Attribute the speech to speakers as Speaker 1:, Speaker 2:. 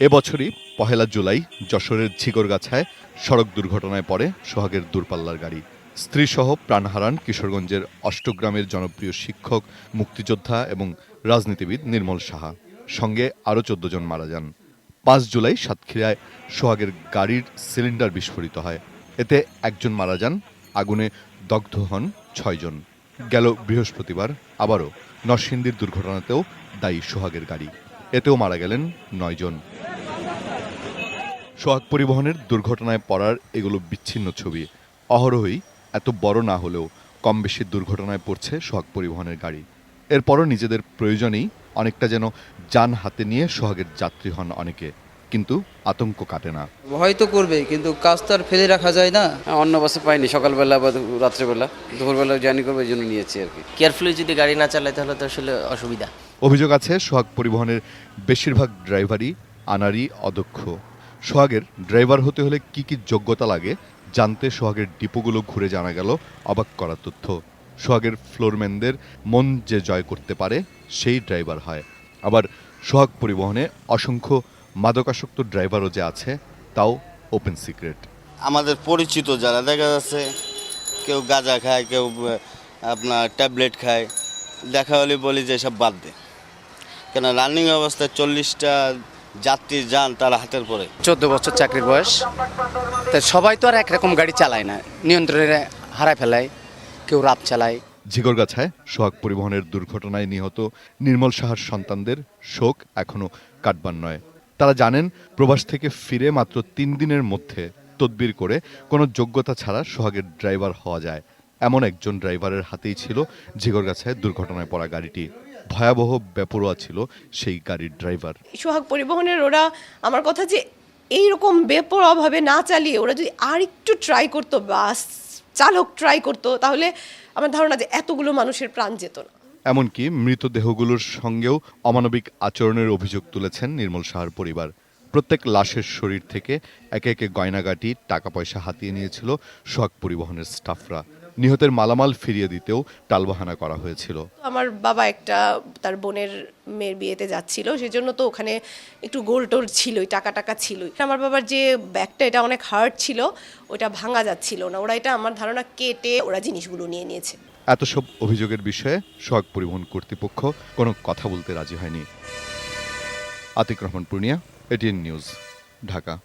Speaker 1: এবছরই পহেলা জুলাই যশোরের ঝিগরগাছায় সড়ক দুর্ঘটনায় পড়ে সোহাগের দূরপাল্লার গাড়ি। স্ত্রীসহ প্রাণ হারান কিশোরগঞ্জের অষ্টগ্রামের জনপ্রিয় শিক্ষক, মুক্তিযোদ্ধা এবং রাজনীতিবিদ নির্মল সাহা। সঙ্গে আরও চোদ্দ জন মারা যান। পাঁচ জুলাই সাতক্ষীরায় সোহাগের গাড়ির সিলিন্ডার বিস্ফোরিত হয়। এতে একজন মারা যান, আগুনে দগ্ধ হন ছয়জন গেল বৃহস্পতিবার, আবারও নরসিংদীর দুর্ঘটনাতেও দায়ী সোহাগের গাড়ি। এতেও মারা গেলেন নয়জন সোহাগ পরিবহনের দুর্ঘটনায় পড়ার এগুলো বিচ্ছিন্ন ছবি। অহরহই এত বড় না হলেও কম বেশি দুর্ঘটনায় পড়ছে সোহাগ পরিবহনের গাড়ি। এরপরও নিজেদের প্রয়োজনেই অনেকটা যেন যান হাতে নিয়ে সোহাগের যাত্রী হন অনেকে। কিন্তু আতঙ্ক কাটে না।
Speaker 2: ভয় তো করবে কিন্তু কাজ তো আর ফেলে রাখা যায় না।
Speaker 3: হ্যাঁ, অন্য বাসে পাইনি সকালবেলা বা রাত্রেবেলা। দুপুরবেলা জার্নি করব এই জন্য নিয়েছি আর কি।
Speaker 4: কেয়ারফুলি যদি গাড়ি না চালায় তাহলে তো আসলে অসুবিধা।
Speaker 1: অভিযোগ আছে সোহাগ পরিবহনের বেশিরভাগ ড্রাইভারই আনারই অদক্ষ। সোহাগের ড্রাইভার হতে হলে কি কি যোগ্যতা লাগে জানতে সোহাগের ডিপোগুলো ঘুরে জানা গেল অবাক করা তথ্য। সোহাগের ফ্লোরম্যানদের মন যে জয় করতে পারে সেই ড্রাইভার হয়। আবার সোহাগ পরিবহনে অসংখ্য মাদকাসক্ত ড্রাইভারও যে আছে তাও ওপেন সিক্রেট
Speaker 5: আমাদের পরিচিত যারা দেখা যাচ্ছে কেউ গাঁজা খায় কেউ আপনার ট্যাবলেট খায় দেখা হলে বলি যে সব বাদ দে। কেন রানিং অবস্থায় চল্লিশটা যাত্রী যান তার হাতের পরে।
Speaker 3: চোদ্দ বছর চাকরির বয়স। তা সবাই তো আর একরকম গাড়ি চালায় না। নিয়ন্ত্রণে হারায় ফেলায় কেউ রাত চালায়।
Speaker 1: ঝিগরগাছায় সোহাগ পরিবহনের দুর্ঘটনায় নিহত নির্মল সাহার সন্তানদের শোক এখনও কাটবার নয়। তারা জানেন প্রবাস থেকে ফিরে মাত্র তিন দিনের মধ্যে তদবির করে কোনো যোগ্যতা ছাড়া সোহাগের ড্রাইভার হওয়া যায়। এমন একজন ড্রাইভারের হাতেই ছিল ঝিগরগাছায় দুর্ঘটনায় পড়া গাড়িটি। ভয়াবহ বেপরোয়া ছিল সেই গাড়ির ড্রাইভার।
Speaker 6: সোহাগ পরিবহনের ওরা আমার কথা যে এইরকম বেপরোয়াভাবে না চালিয়ে ওরা যদি আর একটু ট্রাই করতো, বাস চালক ট্রাই করতো, তাহলে আমার ধারণা যে এতগুলো মানুষের প্রাণ যেত না।
Speaker 1: এমনকি মৃতদেহগুলোর সঙ্গেও অমানবিক আচরণের অভিযোগ তুলেছেন নির্মল সাহার পরিবার। প্রত্যেক লাশের শরীর থেকে একে একে গয়নাগাটি টাকা পয়সা হাতিয়ে নিয়েছিল সোহাগ পরিবহনের স্টাফরা। নিহতের মালামাল ফিরিয়ে দিতেও টালবাহানা করা হয়েছিল।
Speaker 6: আমার বাবা একটা তার বোনের মেয়ের বিয়েতে যাচ্ছিল, সেজন্য তো ওখানে একটু গোল টোল ছিলই টাকা টাকা ছিলই আমার বাবার যে ব্যাগটা, এটা অনেক হার্ড ছিল, ওটা ভাঙা যাচ্ছিল না। ওরা এটা, আমার ধারণা, কেটে ওরা জিনিসগুলো নিয়ে নিয়েছে।
Speaker 1: এত সব অভিযোগের বিষয়ে সড়ক পরিবহন কর্তৃপক্ষ কোনো কথা বলতে রাজি হয়নি। Atik Rahman Purnia, ATN news, Dhaka.